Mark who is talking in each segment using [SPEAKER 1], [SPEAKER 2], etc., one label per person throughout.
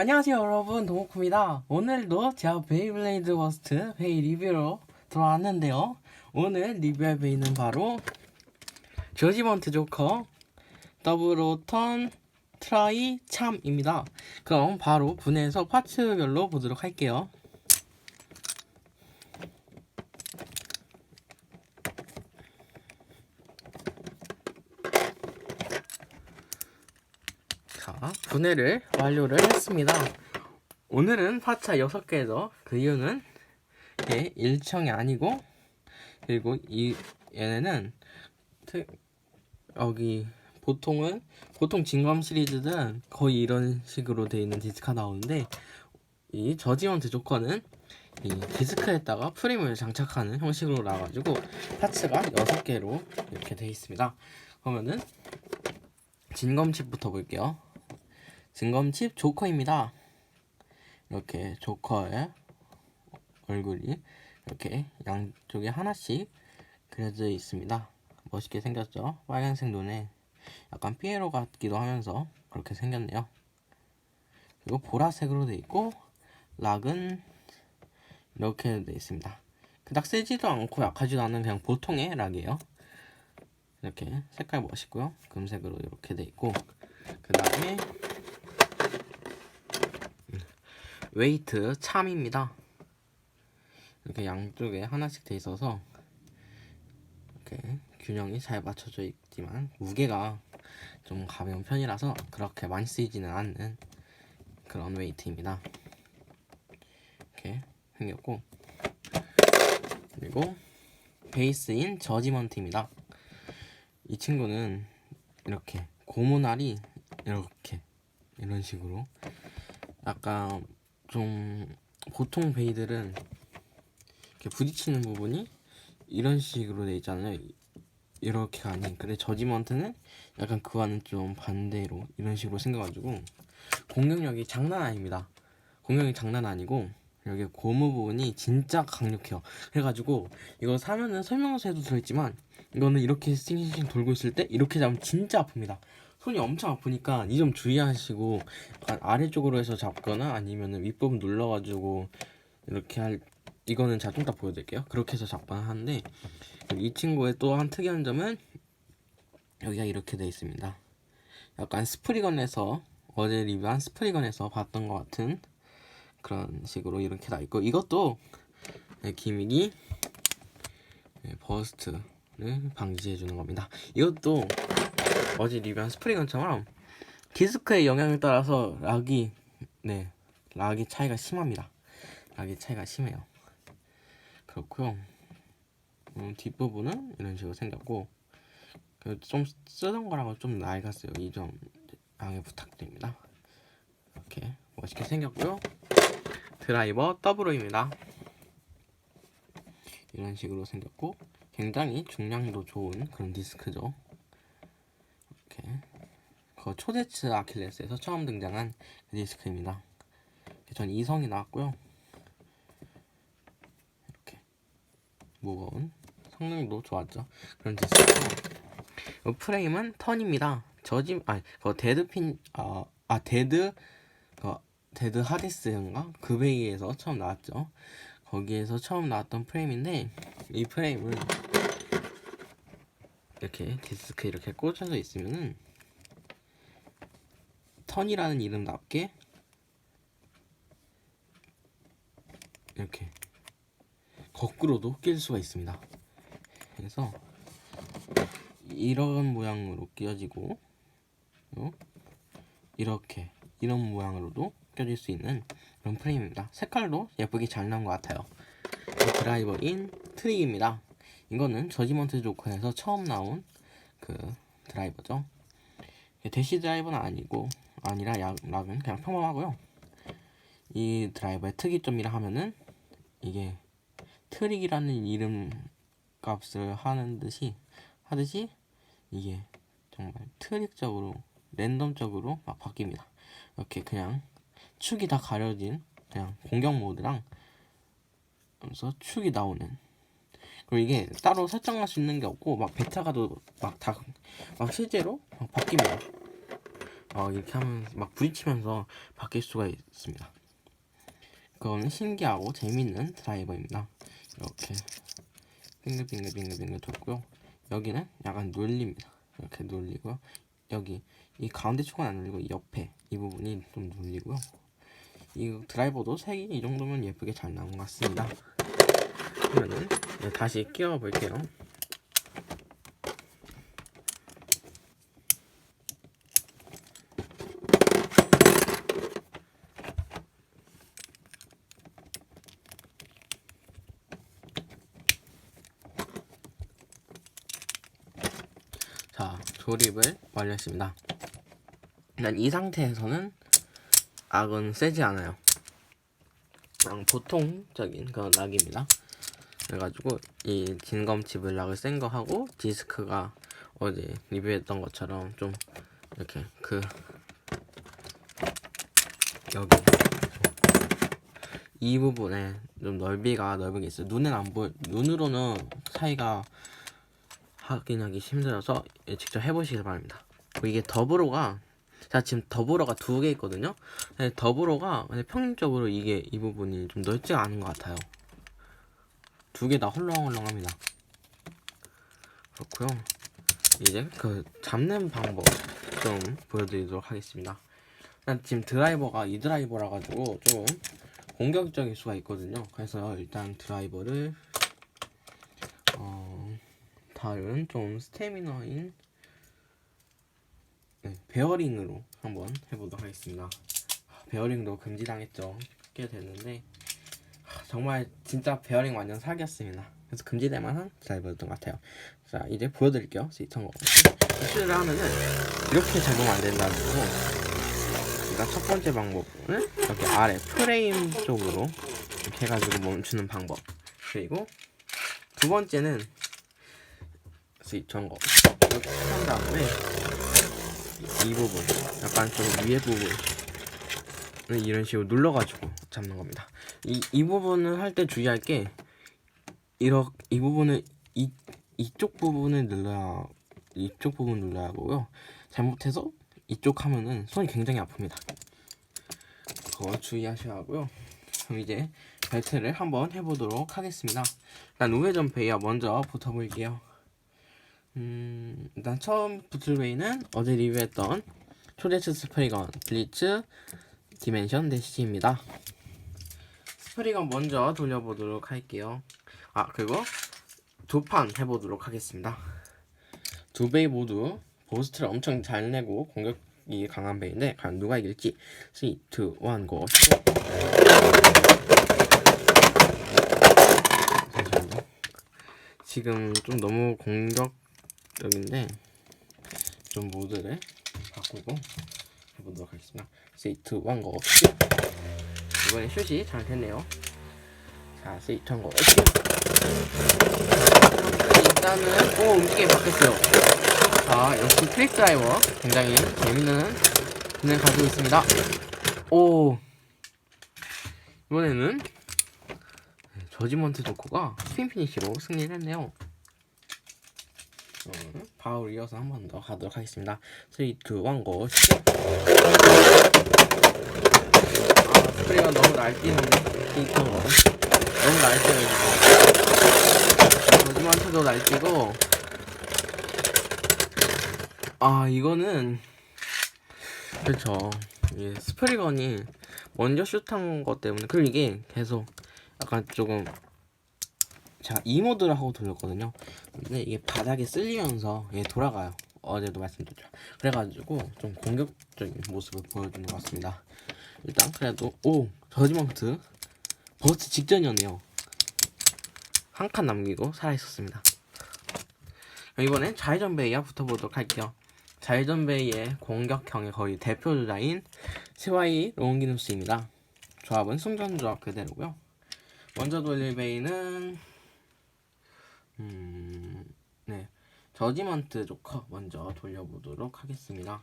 [SPEAKER 1] 안녕하세요 여러분. 도모쿠입니다. 오늘도 제가 베이블레이드 워스트 베이 리뷰로 돌아왔는데요. 오늘 리뷰할 베이는 바로 저지먼트 조커 더블 오턴 트라이 참입니다. 그럼 바로 분해해서 파츠별로 보도록 할게요 분해를 완료를 했습니다. 오늘은 파차 6개죠. 그 이유는 얘 일청이 아니고 그리고 이 얘네는 트, 여기 보통은 보통 진검 시리즈는 거의 이런 식으로 돼 있는 디스크가 나오는데 이 저지먼트 조커는 이 디스크에다가 프레임을 장착하는 형식으로 나와가지고 파츠가 6개로 이렇게 돼 있습니다. 그러면은 진검칩부터 볼게요. 진검칩 조커입니다. 이렇게 조커의 얼굴이 이렇게 양쪽에 하나씩 그려져 있습니다. 멋있게 생겼죠? 빨간색 눈에 약간 피에로 같기도 하면서 그렇게 생겼네요. 그리고 보라색으로 돼 있고 락은 이렇게 돼 있습니다. 그닥 세지도 않고 약하지도 않은 그냥 보통의 락이에요. 이렇게 색깔 멋있고요. 금색으로 이렇게 돼 있고 그 다음에 웨이트 참입니다. 이렇게 양쪽에 하나씩 돼 있어서 이렇게 균형이 잘 맞춰져 있지만 무게가 좀 가벼운 편이라서 그렇게 많이 쓰이지는 않는 그런 웨이트입니다. 이렇게 생겼고 그리고 베이스인 저지먼트입니다. 이 친구는 이렇게 고무날이 이렇게 이런 식으로 약간 좀 보통 베이들은 이렇게 부딪히는 부분이 이런 식으로 돼 있잖아요. 이렇게가 아닌 근데 저지먼트는 약간 그와는 좀 반대로 이런 식으로 생겨가지고 공격력이 장난 아닙니다. 공격력이 장난 아니고 여기 고무 부분이 진짜 강력해요. 그래가지고 이거 사면은 설명서에도 들어있지만 이거는 이렇게 싱싱싱 돌고 있을 때 이렇게 잡으면 진짜 아픕니다. 손이 엄청 아프니까 이 점 주의하시고 아래쪽으로 해서 잡거나 아니면은 윗부분 눌러가지고 이렇게 할 이거는 좀 이따 보여드릴게요. 그렇게 해서 잡거나 하는데 이 친구의 또 한 특이한 점은 여기가 이렇게 돼 있습니다. 약간 스프리건에서 어제 리뷰한 스프리건에서 봤던 것 같은 그런 식으로 이렇게 나 있고 이것도 네, 기믹이 네, 버스트를 방지해 주는 겁니다. 이것도 어제 리뷰한 스프링건처럼 디스크의 영향에 따라서 락이 네 락이 차이가 심합니다. 락이 차이가 심해요. 그렇고요. 음, 뒷부분은 이런 식으로 생겼고 그좀 쓰던 거랑은 좀 낡았어요. 이 점 양해 부탁드립니다. 이렇게 멋있게 생겼고요. 드라이버 더블로입니다. 이런 식으로 생겼고 굉장히 중량도 좋은 그런 디스크죠. 이렇게 그 초대츠 아킬레스에서 처음 등장한 그 디스크입니다. 전 이성이 나왔고요. 이렇게 무거운 성능도 좋았죠. 그런 디스크. 이 프레임은 턴입니다. 저지 아니 그 데드핀 아, 아 데드 그 데드 하디스인가 그 베이에서 처음 나왔죠. 거기에서 처음 나왔던 프레임인데 이 프레임은 이렇게 디스크 이렇게 꽂혀져 있으면은 턴이라는 이름답게 이렇게 거꾸로도 낄 수가 있습니다. 그래서 이런 모양으로 끼워지고 어? 이렇게 이런 모양으로도 껴질 수 있는 그런 프레임입니다. 색깔도 예쁘게 잘 나온 것 같아요. 드라이버인 트릭입니다. 이거는 저지먼트 조커에서 처음 나온 그 드라이버죠. 대시 드라이버는 아니고 아니라 약, 락은 그냥 평범하고요. 이 드라이버의 특이점이라 하면은 이게 트릭이라는 이름 값을 하는 듯이 하듯이 이게 정말 트릭적으로 랜덤적으로 막 바뀝니다. 이렇게 그냥 축이 다 가려진 그냥 공격 모드랑 그래서 축이 나오는 그리고 이게 따로 설정할 수 있는 게 없고 막 베타가도 막 다 막 실제로 막 바뀝니다. 어, 이렇게 하면 막 부딪히면서 바뀔 수가 있습니다. 그거는 신기하고 재밌는 드라이버입니다. 이렇게 빙글빙글빙글빙글 돌고요. 여기는 약간 눌립니다. 이렇게 눌리고요. 여기 이 가운데 쪽은 안 눌리고 이 옆에 이 부분이 좀 눌리고요. 이 드라이버도 색이 이 정도면 예쁘게 잘 나온 것 같습니다. 네, 다시 끼워 볼게요. 자, 조립을 완료했습니다. 일단 이 상태에서는 악은 세지 않아요. 그냥 보통적인 그런 락입니다. 그래가지고 이 진검칩을 락을 센 거 하고 디스크가 어제 리뷰했던 것처럼 좀 이렇게 그 여기 이 부분에 좀 넓이가 넓은 게 있어요. 눈엔 안 보여. 눈으로는 사이가 확인하기 힘들어서 직접 해보시길 바랍니다. 이게 더불어가 자 지금 더불어가 두 개 있거든요. 더불어가 평균적으로 이게 이 부분이 좀 넓지가 않은 것 같아요. 두 개 다 헐렁헐렁합니다. 그렇고요. 이제 그 잡는 방법 좀 보여드리도록 하겠습니다. 일단 지금 드라이버가 이 드라이버라 가지고 좀 공격적일 수가 있거든요. 그래서 일단 드라이버를 어, 다른 좀 스태미너인 네, 베어링으로 한번 해보도록 하겠습니다. 아, 베어링도 금지당했죠. 꽤 됐는데 아, 정말 진짜 베어링 완전 사기였습니다. 그래서 금지될 만한 드라이버였던 것 같아요. 자 이제 보여드릴게요. 스위턴 거. 수술을 하면은 이렇게 작동 안 된다는 거고 일단 첫 번째 방법은 이렇게 아래 프레임 쪽으로 이렇게 해가지고 멈추는 방법 그리고 두 번째는 스위턴 거 이렇게 한 다음에 이 부분 약간 좀 위에 부분을 이런 식으로 눌러가지고 잡는 겁니다. 이, 이 부분을 할 때 주의할 게 이렇게 이 부분을 이 이쪽 부분을 눌러야 이쪽 부분 눌러야 하고요. 잘못해서 이쪽 하면은 손이 굉장히 아픕니다. 그거 주의하셔야 하고요. 그럼 이제 벨트를 한번 해보도록 하겠습니다. 일단 우회전 베이어 먼저 붙어볼게요. 음, 일단 처음 붙을 베이는 어제 리뷰했던 초대츠 스프리건 블리츠 디멘션 대시입니다. 스프리건 먼저 돌려보도록 할게요. 아 그리고 두 판 해보도록 하겠습니다. 두 베이 모두 보스트를 엄청 잘 내고 공격이 강한 베이인데 과연 누가 이길지 3, 2, 1, 고. 지금 좀 너무 공격적인데 좀 모드를 바꾸고 해보도록 하겠습니다. 3, 2, 1, 고 이번에 슛이 잘 됐네요. 자, 3, 2, 1, 고 일단은 오 움직임이 바뀌었어요. 자 역시 트릭 드라이버 굉장히 재밌는 기능을 가지고 있습니다. 오 이번에는 저지먼트 조커가 스핀 피니시로 승리를 했네요. 어, 바로 이어서 한 번 더 가도록 하겠습니다. 3, 2, 1, 고! 아, 스프레이가 너무 날뛰는데, 데이터 너무 날뛰어가지고. 저지먼트도 날뛰고, 아, 이거는, 그렇죠. 이 스프리건이 먼저 슛한 것 때문에, 그리고 이게 계속 약간 조금, 제가 이 모드를 하고 돌렸거든요. 근데 이게 바닥에 쓸리면서 얘 돌아가요. 어제도 말씀드렸죠. 그래가지고 좀 공격적인 모습을 보여주는 것 같습니다. 일단 그래도 오 저지먼트 버스트 직전이었네요. 한 칸 남기고 살아 있었습니다. 이번엔 좌회전 베이와 붙어보도록 할게요. 좌회전 베이의 공격형의 거의 대표 주자인 스와이 롱기누스입니다. 조합은 승전 조합 그대로고요. 먼저 돌릴 베이는 음, 네. 저지먼트 조커 먼저 돌려보도록 하겠습니다.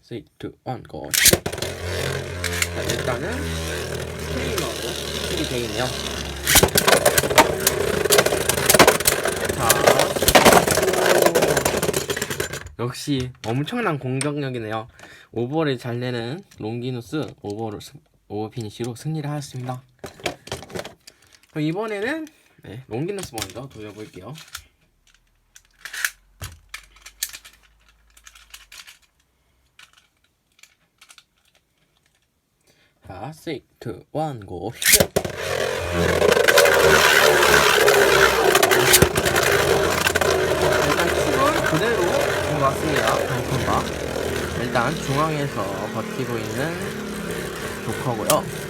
[SPEAKER 1] 3, 2, 1, 고! 자, 일단은 스트리머로 스킬이 되겠네요. 자, 역시 엄청난 공격력이네요. 오버를 잘 내는 롱기누스 오버로 스- 오버 피니시로 승리를 하였습니다. 그럼 이번에는 네, 롱기누스 먼저 돌려볼게요. 자, 3, 2, 1, 고! 슛! 일단 축을 그대로 들어왔습니다. 발판과 일단 중앙에서 버티고 있는 조커고요.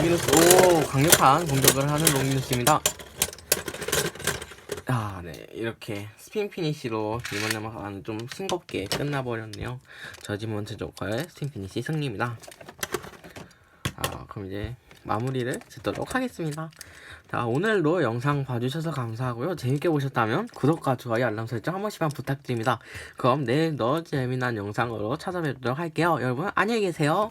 [SPEAKER 1] 자, 롱기누스 오 강력한 공격을 하는 롱기누스입니다. 아, 네 이렇게 스핀 피니시로 이번 연막은 좀 싱겁게 끝나버렸네요. 저지먼트 조커의 스핀 피니시 승리입니다. 아, 그럼 이제 마무리를 짓도록 하겠습니다. 자, 오늘도 영상 봐주셔서 감사하고요. 재밌게 보셨다면 구독과 좋아요, 알람 설정 한 번씩만 부탁드립니다. 그럼 내일 더 재미난 영상으로 찾아뵙도록 할게요. 여러분, 안녕히 계세요.